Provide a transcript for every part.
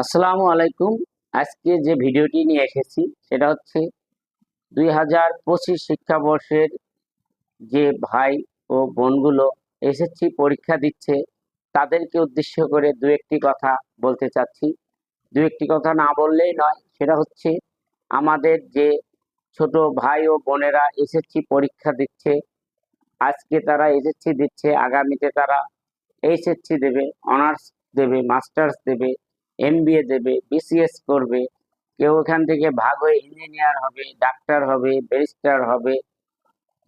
আসসালামু আলাইকুম। আজকে যে ভিডিওটি নিয়ে এসেছি, সেটা হচ্ছে দুই হাজার পঁচিশ শিক্ষাবর্ষের যে ভাই ও বোনগুলো এসএসসি পরীক্ষা দিচ্ছে, তাদেরকে উদ্দেশ্য করে দু একটি কথা বলতে চাচ্ছি। দু একটি কথা না বললেই নয়, সেটা হচ্ছে আমাদের যে ছোট ভাই ও বোনেরা এসএসসি পরীক্ষা দিচ্ছে, আজকে তারা এসএসসি দিচ্ছে, আগামীতে তারা এইচএসসি দেবে, অনার্স দেবে, মাস্টার্স দেবে এমবিএ দেবে বিসিএস করবে, কেউ এখান থেকে ভাগ হয়ে ইঞ্জিনিয়ার হবে ডাক্তার হবে ব্যারিস্টার হবে,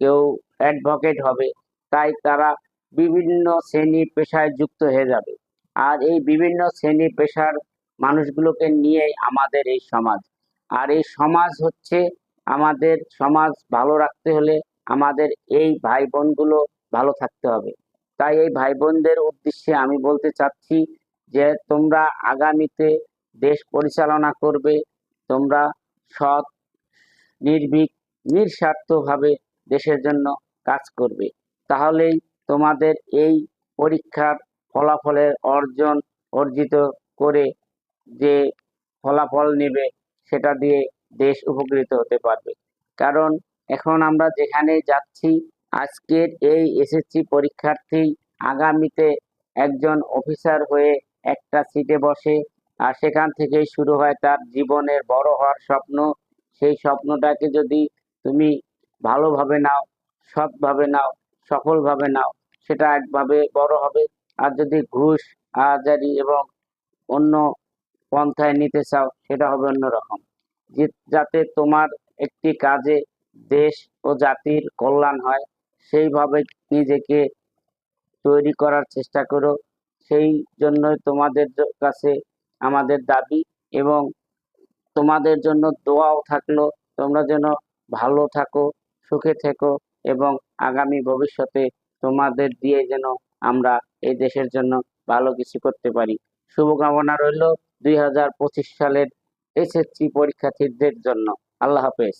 কেউ অ্যাডভোকেট হবে, তাই তারা বিভিন্ন শ্রেণি পেশায় যুক্ত হয়ে যাবে। আর এই বিভিন্ন শ্রেণি পেশার মানুষগুলোকে নিয়ে আমাদের এই সমাজ। আর এই সমাজ হচ্ছে আমাদের সমাজ ভালো রাখতে হলে আমাদের এই ভাই বোনগুলো ভালো থাকতে হবে। তাই এই ভাই বোনদের উদ্দেশ্যে আমি বলতে চাচ্ছি যে তোমরা আগামীতে দেশ পরিচালনা করবে, তোমরা সৎ, নির্ভীক, নিঃস্বার্থভাবে দেশের জন্য কাজ করবে। তাহলেই তোমাদের এই পরীক্ষার ফলাফলের অর্জন অর্জিত করে যে ফলাফল নেবে, সেটা দিয়ে দেশ উপকৃত হতে পারবে। কারণ এখন আমরা যেখানে যাচ্ছি, আজকের এই এসএসসি পরীক্ষার্থী আগামীতে একজন অফিসার হয়ে একটা সিটে বসে। আর সেখান থেকেই শুরু হয় তার জীবনের বড় হওয়ার স্বপ্ন। সেই স্বপ্নটাকে যদি তুমি ভালোভাবে নাও, সৎভাবে নাও, সফলভাবে নাও, সেটা একভাবে বড় হবে। আর যদি ঘুষ আজারি এবং অন্য পন্থায় নিতে চাও, সেটা হবে অন্যরকম যাতে তোমার একটি কাজে দেশ ও জাতির কল্যাণ হয়, সেইভাবে নিজেকে তৈরি করার চেষ্টা করো। সেই জন্যই তোমাদের কাছে আমাদের দাবি এবং তোমাদের জন্য দোয়াও থাকল। তোমরা যেন ভালো থাকো, সুখে থেকো এবং আগামী ভবিষ্যতে তোমাদের দিয়ে যেন আমরা এই দেশের জন্য ভালো কিছু করতে পারি। শুভকামনা রইল দুই হাজার পঁচিশ সালের এসএসসি পরীক্ষার্থীদের জন্য। আল্লাহ হাফেজ।